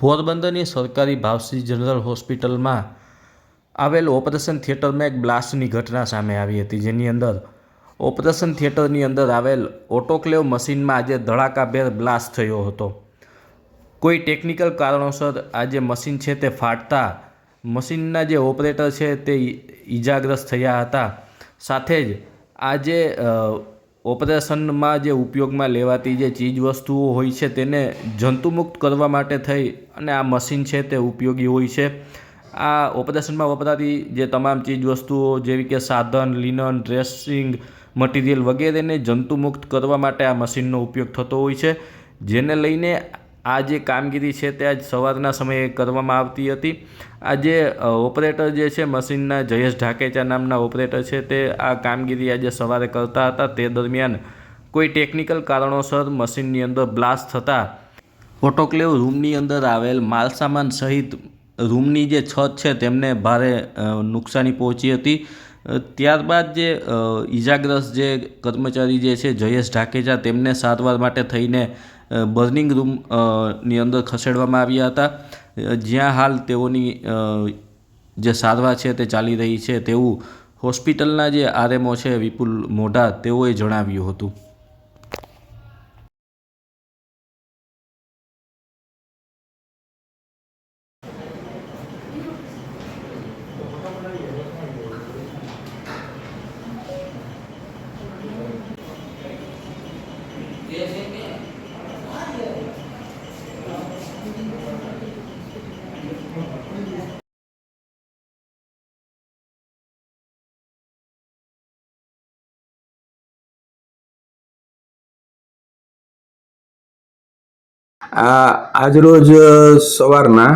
પોરબંદરની સરકારી ભાવશ્રી જનરલ હોસ્પિટલમાં આવેલ ઓપરેશન થિયેટરમાં એક બ્લાસ્ટની ઘટના સામે આવી હતી, જેની અંદર ઓપરેશન થિયેટરની અંદર આવેલ ઓટોક્લેવ મશીનમાં આજે ધડાકાભેર બ્લાસ્ટ થયો હતો. કોઈ ટેકનિકલ કારણોસર આ જે મશીન છે તે ફાટતા મશીનના જે ઓપરેટર છે તે ઈજાગ્રસ્ત થયા હતા. સાથે જ આ જે ઓપરેશનમાં જે ઉપયોગમાં લેવાતી જે ચીજવસ્તુઓ હોય છે તેને જંતુમુક્ત કરવા માટે થઈ અને આ મશીન છે તે ઉપયોગી હોય છે. આ ઓપરેશનમાં વપરાતી જે તમામ ચીજવસ્તુઓ જેવી કે સાધન, લિનન, ડ્રેસિંગ, મટીરિયલ વગેરેને જંતુમુક્ત કરવા માટે આ મશીનનો ઉપયોગ થતો હોય છે. જેને લઈને આ જે કામગીરી છે તે આજ સવારના સમયે કરવામાં આવતી હતી. આ જે ઓપરેટર જે છે મશીનના જયેશ ઢાકેચા નામના ઓપરેટર છે તે આ કામગીરી આજે સવારે કરતા હતા. તે દરમિયાન કોઈ ટેકનિકલ કારણોસર મશીનની અંદર બ્લાસ્ટ થતાં ઓટોક્લેવ રૂમની અંદર આવેલ માલસામાન સહિત રૂમની જે છત છે તેમને ભારે નુકસાની પહોંચી હતી. ત્યારબાદ જે ઇજાગ્રસ્ત જે કર્મચારી જે છે જયેશ ઢાકેચા તેમને સારવાર માટે થઈને બર્નિંગ રૂમની અંદર ખસેડવામાં આવ્યા હતા. જ્યાં હાલ તેઓની જે સારવાર છે તે ચાલી રહી છે તેવું હોસ્પિટલના જે આરએમઓ છે વિપુલ મોઢા તેઓએ જણાવ્યું હતું. આજરોજ સવારના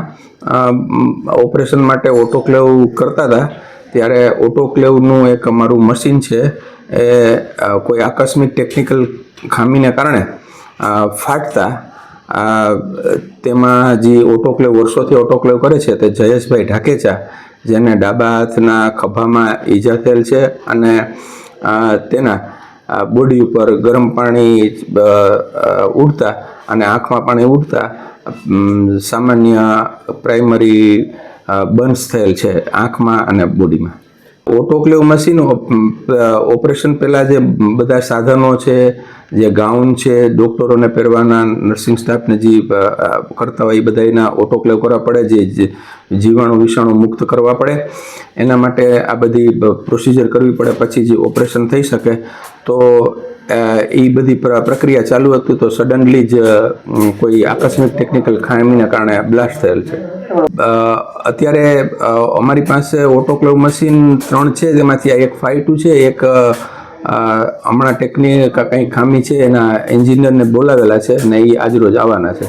ઓપરેશન માટે ઓટોક્લેવ કરતા હતા. ત્યારે ઓટોક્લેવનું એક અમારું મશીન છે. એ કોઈ આકસ્મિક ટેકનિકલ ખામીને કારણે ફાટતા. તેમાં જે ઓટોક્લેવ વર્ષોથી ઓટોક્લેવ કરે છે તે જયેશભાઈ ઢાકેચા, જેને ડાબા હાથના ખભામાં ઈજા થયેલ છે અને તેના બોડી ઉપર ગરમ પાણી ઉડતા અને આંખમાં પાણી ઉડતા અમ, સામાન્ય પ્રાઇમરી બર્ન્સ થયેલ છે આંખમાં અને બોડીમાં. ઓટોક્લેવ મશીન ઓપરેશન પહેલાં જે બધા સાધનો છે જે ગાઉન છે ડૉક્ટરોને પહેરવાના નર્સિંગ સ્ટાફને જે કરતા હોય એ બધા એના ઓટોક્લેવ કરવા પડે જે જીવાણુ વિષાણુ મુક્ત કરવા પડે. એના માટે આ બધી પ્રોસિજર કરવી પડે પછી જે ઓપરેશન થઈ શકે તો એ બધી પ્રક્રિયા ચાલુ હતી તો સડનલી જ કોઈ આકસ્મિક ટેકનિકલ ખામીને કારણે બ્લાસ્ટ થયેલ છે. અત્યારે અમારી પાસે ઓટોક્લેવ મશીન ત્રણ છે, જેમાંથી આ એક ફાઈ ટુ છે, એક હમણાં ટેકનિક કંઈ ખામી છે એના એન્જિનિયરને બોલાવેલા છે અને એ આજરોજ આવવાના છે.